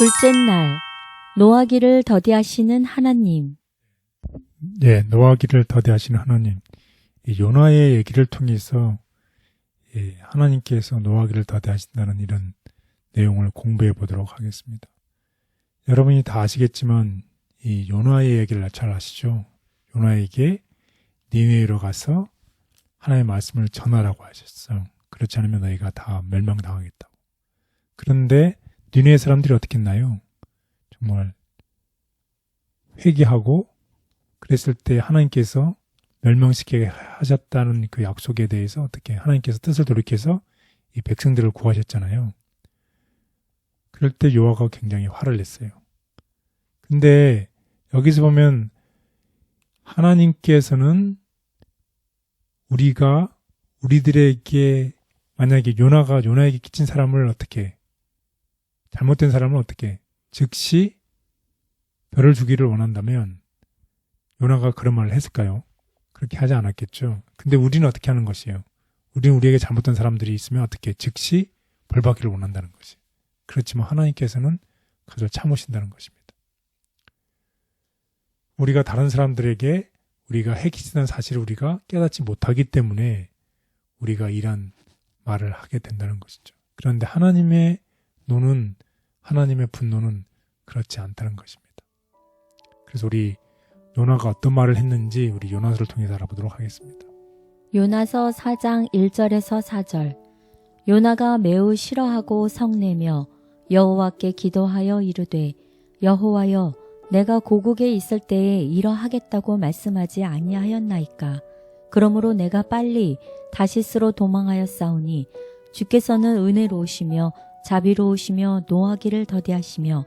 둘째 날 노하기를 더디하시는 하나님 예, 노하기를 더디하시는 하나님. 이 요나의 얘기를 통해서 예, 하나님께서 노하기를 더디하신다는 이런 내용을 공부해 보도록 하겠습니다. 여러분이 다 아시겠지만 이 요나의 얘기를 잘 아시죠? 요나에게 니네로 가서 하나님의 말씀을 전하라고 하셨어요. 그렇지 않으면 너희가 다 멸망당하겠다고. 그런데 니네 사람들이 어떻게 했나요? 정말 회개하고 그랬을 때 하나님께서 멸망시키게 하셨다는 그 약속에 대해서 어떻게 하나님께서 뜻을 돌이켜서 이 백성들을 구하셨잖아요. 그럴 때 요하가 굉장히 화를 냈어요. 근데 여기서 보면 하나님께서는 우리가 우리들에게 만약에 요나가 요나에게 끼친 사람을 어떻게 잘못된 사람을 어떻게 즉시 별을 주기를 원한다면 요나가 그런 말을 했을까요? 그렇게 하지 않았겠죠. 근데 우리는 어떻게 하는 것이에요? 우리는 우리에게 잘못된 사람들이 있으면 어떻게 즉시 벌 받기를 원한다는 것이. 그렇지만 하나님께서는 그저 참으신다는 것입니다. 우리가 다른 사람들에게 우리가 해기치는 사실을 우리가 깨닫지 못하기 때문에 우리가 이런 말을 하게 된다는 것이죠. 그런데 하나님의 노는 하나님의 분노는 그렇지 않다는 것입니다. 그래서 우리 요나가 어떤 말을 했는지 우리 요나서를 통해서 알아보도록 하겠습니다. 요나서 4장 1절에서 4절 요나가 매우 싫어하고 성내며 여호와께 기도하여 이르되 여호와여 내가 고국에 있을 때에 이러하겠다고 말씀하지 아니하였나이까 그러므로 내가 빨리 다시스로 도망하였사오니 주께서는 은혜로우시며 자비로우시며 노하기를 더디하시며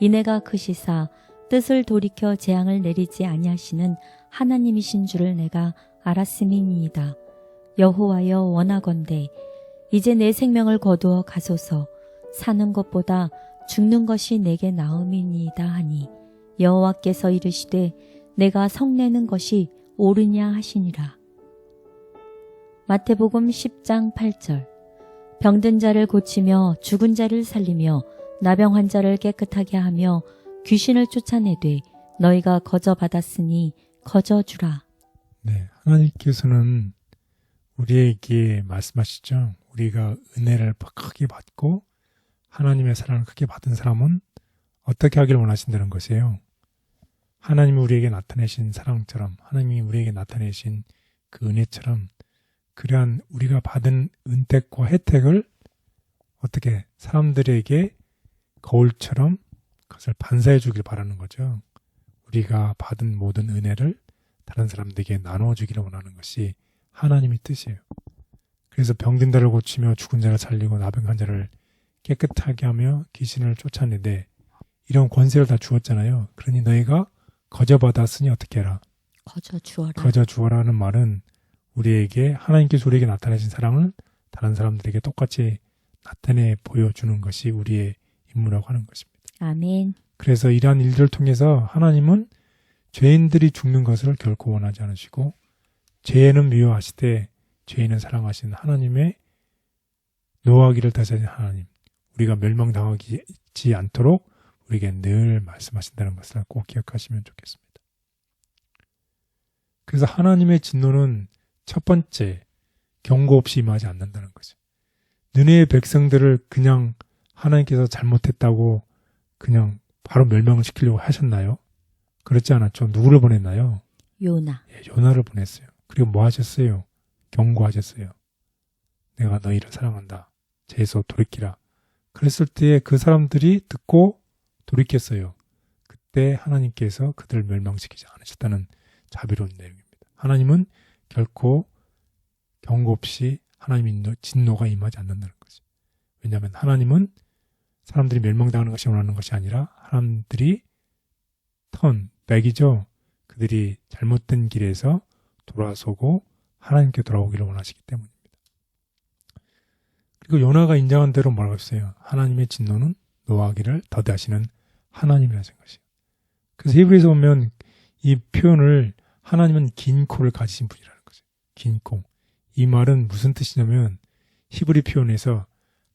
이내가 크시사 뜻을 돌이켜 재앙을 내리지 아니하시는 하나님이신 줄을 내가 알았음이니이다. 여호와여 원하건대 이제 내 생명을 거두어 가소서 사는 것보다 죽는 것이 내게 나음이니이다 하니 여호와께서 이르시되 내가 성내는 것이 옳으냐 하시니라. 마태복음 10장 8절 병든 자를 고치며 죽은 자를 살리며 나병 환자를 깨끗하게 하며 귀신을 쫓아내되 너희가 거저 받았으니 거저 주라. 네, 하나님께서는 우리에게 말씀하시죠. 우리가 은혜를 크게 받고 하나님의 사랑을 크게 받은 사람은 어떻게 하기를 원하신다는 것이에요. 하나님이 우리에게 나타내신 사랑처럼 하나님이 우리에게 나타내신 그 은혜처럼 그러한 우리가 받은 은택과 혜택을 어떻게 사람들에게 거울처럼 그것을 반사해 주길 바라는 거죠. 우리가 받은 모든 은혜를 다른 사람들에게 나누어 주기를 원하는 것이 하나님의 뜻이에요. 그래서 병든 자를 고치며 죽은 자를 살리고 나병 환자를 깨끗하게 하며 귀신을 쫓아내되 이런 권세를 다 주었잖아요. 그러니 너희가 거저 받았으니 어떻게 해라? 거저 주어라. 거저 주어라는 말은 우리에게 하나님께서 우리에게 나타내신 사랑을 다른 사람들에게 똑같이 나타내 보여주는 것이 우리의 임무라고 하는 것입니다. 아멘. 그래서 이러한 일들을 통해서 하나님은 죄인들이 죽는 것을 결코 원하지 않으시고 죄는 미워하시되 죄인은 사랑하시는 하나님의 노하기를 다스리는 하나님 우리가 멸망당하지 않도록 우리에게 늘 말씀하신다는 것을 꼭 기억하시면 좋겠습니다. 그래서 하나님의 진노는 첫 번째 경고 없이 임하지 않는다는 거죠. 너네의 백성들을 그냥 하나님께서 잘못했다고 그냥 바로 멸망을 시키려고 하셨나요? 그렇지 않았죠. 누구를 보냈나요? 요나. 예, 요나를 보냈어요. 그리고 뭐 하셨어요? 경고하셨어요. 내가 너희를 사랑한다. 죄에서 돌이키라. 그랬을 때그 사람들이 듣고 돌이켰어요. 그때 하나님께서 그들을 멸망시키지 않으셨다는 자비로운 내용입니다. 하나님은 결코 경고 없이 하나님의 진노가 임하지 않는다는 거죠. 왜냐하면 하나님은 사람들이 멸망당하는 것이 원하는 것이 아니라 사람들이 턴, 백이죠. 그들이 잘못된 길에서 돌아서고 하나님께 돌아오기를 원하시기 때문입니다. 그리고 요나가 인정한 대로 뭐라고 했어요? 하나님의 진노는 노하기를 더디하시는 하나님이 하신 것이에요. 그래서 히브리에서 보면 이 표현을 하나님은 긴 코를 가지신 분이라는. 긴 코. 이 말은 무슨 뜻이냐면 히브리 표현에서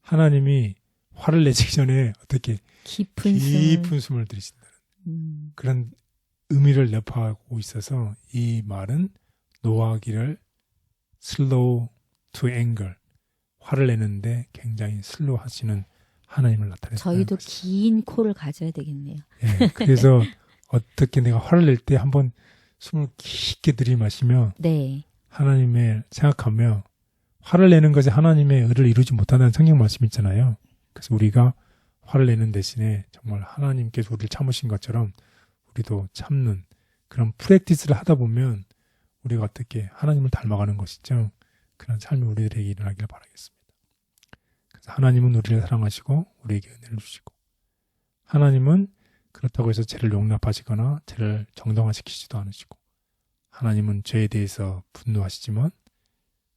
하나님이 화를 내기 전에 어떻게 깊은 숨을. 깊은 숨 을 들이신다. 음, 그런 의미를 내포하고 있어서 이 말은 노하기를 slow to anger 화를 내는데 굉장히 슬로우 하시는 하나님을 나타내는 저희도 긴 코를 가져야 되겠네요. 예, 그래서 어떻게 내가 화를 낼 때 한번 숨을 깊게 들이마시며 네. 하나님의 생각하며 화를 내는 것이 하나님의 의를 이루지 못한다는 성경 말씀 있잖아요. 그래서 우리가 화를 내는 대신에 정말 하나님께서 우리를 참으신 것처럼 우리도 참는 그런 프랙티스를 하다 보면 우리가 어떻게 하나님을 닮아가는 것이죠. 그런 삶이 우리들에게 일어나기를 바라겠습니다. 그래서 하나님은 우리를 사랑하시고 우리에게 은혜를 주시고 하나님은 그렇다고 해서 죄를 용납하시거나 죄를 정당화시키지도 않으시고 하나님은 죄에 대해서 분노하시지만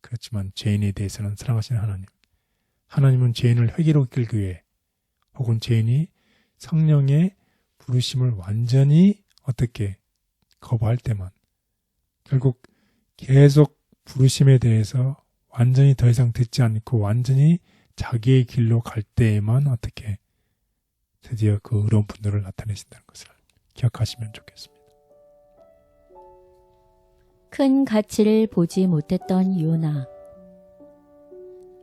그렇지만 죄인에 대해서는 사랑하시는 하나님. 하나님은 죄인을 회개로 이끌기 위해 혹은 죄인이 성령의 부르심을 완전히 어떻게 거부할 때만 결국 계속 부르심에 대해서 완전히 더 이상 듣지 않고 완전히 자기의 길로 갈 때에만 어떻게 드디어 그 의로운 분노를 나타내신다는 것을 기억하시면 좋겠습니다. 큰 가치를 보지 못했던 요나.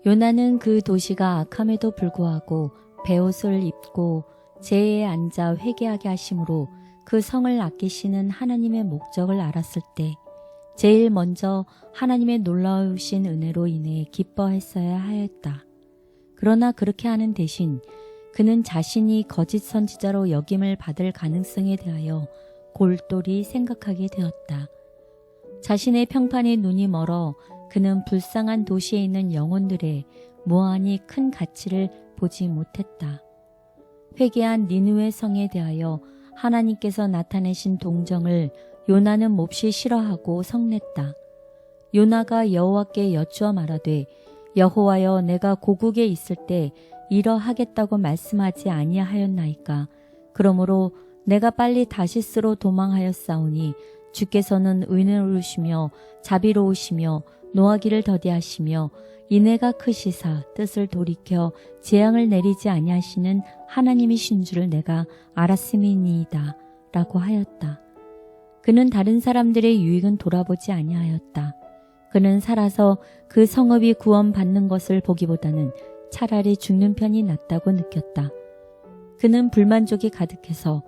요나는 그 도시가 악함에도 불구하고 베옷을 입고 제에 앉아 회개하게 하심으로 그 성을 아끼시는 하나님의 목적을 알았을 때 제일 먼저 하나님의 놀라우신 은혜로 인해 기뻐했어야 하였다. 그러나 그렇게 하는 대신 그는 자신이 거짓 선지자로 역임을 받을 가능성에 대하여 골똘히 생각하게 되었다. 자신의 평판에 눈이 멀어 그는 불쌍한 도시에 있는 영혼들의 무한히 큰 가치를 보지 못했다. 회개한 니누의 성에 대하여 하나님께서 나타내신 동정을 요나는 몹시 싫어하고 성냈다. 요나가 여호와께 여쭈어 말하되 여호와여 내가 고국에 있을 때 이러하겠다고 말씀하지 아니하였나이까. 그러므로 내가 빨리 다시스로 도망하였사오니 주께서는 은혜로우시며 자비로우시며 노하기를 더디하시며 인애가 크시사 뜻을 돌이켜 재앙을 내리지 아니하시는 하나님이신 줄을 내가 알았음이니이다. 라고 하였다. 그는 다른 사람들의 유익은 돌아보지 아니하였다. 그는 살아서 그 성읍이 구원받는 것을 보기보다는 차라리 죽는 편이 낫다고 느꼈다. 그는 불만족이 가득해서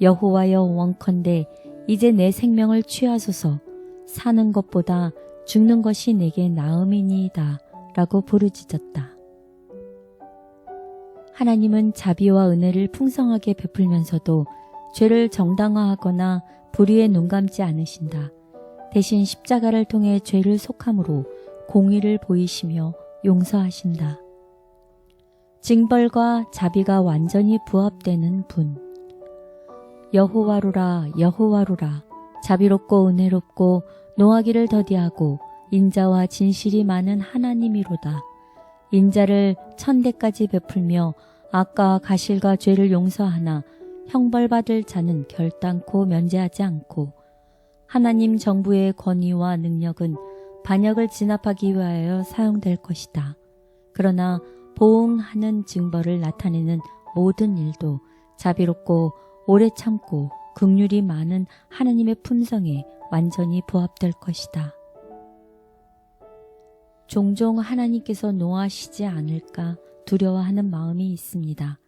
여호와여 원컨대 이제 내 생명을 취하소서 사는 것보다 죽는 것이 내게 나음이니이다 라고 부르짖었다. 하나님은 자비와 은혜를 풍성하게 베풀면서도 죄를 정당화하거나 불의에 눈 감지 않으신다. 대신 십자가를 통해 죄를 속함으로 공의를 보이시며 용서하신다. 징벌과 자비가 완전히 부합되는 분. 여호와로라 여호와로라 자비롭고 은혜롭고 노하기를 더디하고 인자와 진실이 많은 하나님이로다. 인자를 천대까지 베풀며 악과 가실과 죄를 용서하나 형벌받을 자는 결단코 면제하지 않고 하나님 정부의 권위와 능력은 반역을 진압하기 위하여 사용될 것이다. 그러나 보응하는 징벌을 나타내는 모든 일도 자비롭고 오래 참고 극률이 많은 하나님의 품성에 완전히 부합될 것이다. 종종 하나님께서 노하시지 않을까 두려워하는 마음이 있습니다.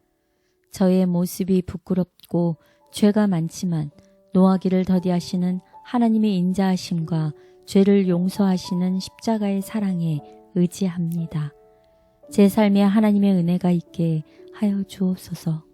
저의 모습이 부끄럽고 죄가 많지만 노하기를 더디하시는 하나님의 인자하심과 죄를 용서하시는 십자가의 사랑에 의지합니다. 제 삶에 하나님의 은혜가 있게 하여 주옵소서.